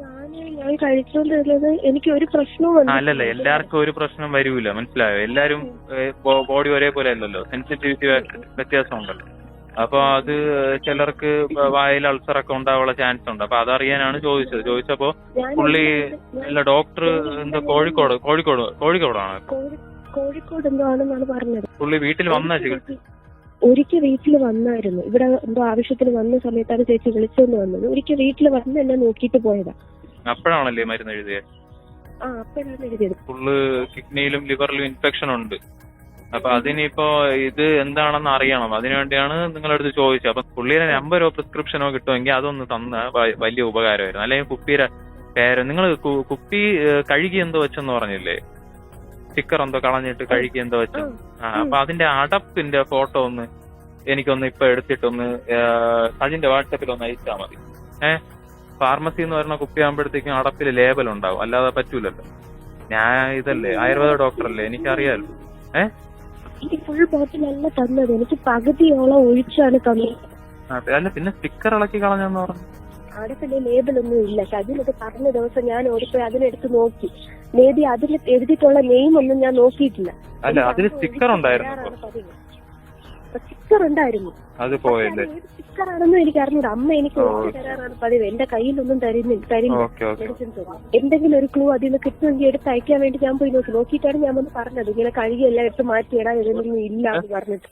ഞാൻ കഴിച്ചോണ്ടിരുന്നത് എനിക്ക് ഒരു പ്രശ്നവും. അല്ലല്ല എല്ലാവർക്കും ഒരു പ്രശ്നം വരൂല മനസ്സിലായോ? എല്ലാരും ബോഡി ഒരേപോലെ അല്ലല്ലോ? സെൻസിറ്റിവിറ്റി വ്യത്യാസം ഉണ്ടല്ലോ അപ്പൊ അത് ചിലർക്ക് വായിൽ അൾസർ ഒക്കെ ഉണ്ടാവാനുള്ള ചാൻസ് ഉണ്ട്. അപ്പൊ അതറിയാനാണ് ചോദിച്ചത്. ചോദിച്ചപ്പോ പുള്ളി അല്ല ഡോക്ടർ എന്താ കോഴിക്കോട് കോഴിക്കോട് കോഴിക്കോടാണ്. കോഴി- കോഴിക്കോട് എന്തോ ആണെന്നാണ് പറഞ്ഞത്. പുള്ളി വീട്ടിൽ വന്ന ചികിത്സ ഒരിക്കൽ വീട്ടിൽ വന്നായിരുന്നു. ഇവിടെ എന്തോ ആവശ്യത്തിന് വന്ന സമയത്താണ് ചേച്ചി വിളിച്ചെന്ന് വന്നത്. ഒരിക്കൽ വീട്ടിൽ വന്ന് എന്നെ നോക്കിയിട്ട് പോയതാ. അപ്പോഴാണല്ലേ മരുന്ന് എഴുതിയത്? ആ അപ്പോഴാണ് എഴുതിയത്. ഫുള്ള് കിഡ്നിയിലും ലിവറിലും ഇൻഫെക്ഷൻ ഉണ്ട്. അപ്പൊ അതിനിപ്പോ ഇത് എന്താണെന്ന് അറിയണം. അതിനുവേണ്ടിയാണ് നിങ്ങളടുത്ത് ചോദിച്ചത്. അപ്പൊ പുള്ളിയുടെ നമ്പരോ പ്രിസ്ക്രിപ്ഷനോ കിട്ടുമെങ്കിൽ അതൊന്ന് തന്ന വലിയ ഉപകാരമായിരുന്നു. അല്ലെങ്കിൽ കുപ്പിയുടെ പേര് നിങ്ങൾ കുപ്പി കഴുകി എന്തോ വെച്ചെന്ന് പറഞ്ഞില്ലേ? സ്റ്റിക്കർ എന്തോ കളഞ്ഞിട്ട് കഴുകി എന്തോ വെച്ചു. അപ്പൊ അതിന്റെ അടപ്പിന്റെ ഫോട്ടോ ഒന്ന് എനിക്കൊന്ന് ഇപ്പൊ എടുത്തിട്ടൊന്ന് സജിന്റെ വാട്സപ്പിൽ ഒന്ന് അയച്ചാൽ മതി. ഏഹ് ഫാർമസി എന്ന് പറയുന്ന കുപ്പിയാകുമ്പോഴത്തേക്കും അടപ്പിൽ ലേബൽ ഉണ്ടാവും. അല്ലാതെ പറ്റൂലല്ലോ. ഞാൻ ഇതല്ലേ ആയുർവേദ ഡോക്ടറല്ലേ എനിക്കറിയാലോ. ഏഹ് എനിക്ക് ഫുൾ ബോട്ടിലല്ല തന്നത്. എനിക്ക് പകുതിയോളം ഒഴിച്ചാണ് തന്നത്. അതെ അല്ല പിന്നെ സ്റ്റിക്കർ ഇളക്കി കളഞ്ഞെന്ന് പറഞ്ഞു. അവിടെ പിന്നെ ലേബിളൊന്നും ഇല്ല. അതിനൊക്കെ പറഞ്ഞ ദിവസം ഞാൻ ഓടിപ്പോയി അതിനെടുത്ത് നോക്കി. മേ ബി അതിൽ എഴുതിയിട്ടുള്ള നെയിം ഒന്നും ഞാൻ നോക്കിയിട്ടില്ല. അല്ല അതിന് സ്റ്റിക്കർ ഉണ്ടായിരുന്നു സ്റ്റിക്കർ ഉണ്ടായിരുന്നു. അത് പോയല്ലേ? സ്റ്റിക്കർ ആണെന്നും എനിക്ക് അറിഞ്ഞൂടാ. അമ്മ എനിക്ക് തരാറാണ് പതിവ്. എന്റെ കയ്യിലൊന്നും തരുന്നില്ല തരില്ല. മെഡിസിൻസ് ഒന്നും. എന്തെങ്കിലും ഒരു ക്ലൂ അതിൽ നിന്ന് കിട്ടുമെങ്കിൽ എടുത്ത് അയക്കാൻ വേണ്ടി ഞാൻ പോയി നോക്കി. നോക്കിയിട്ടാണ് ഞാൻ വന്ന് പറഞ്ഞത്. ഇങ്ങനെ കഴുകിയെല്ലാം എടുത്ത് മാറ്റിയിടാൻ ഇതൊന്നും ഇല്ല എന്ന് പറഞ്ഞിട്ട്.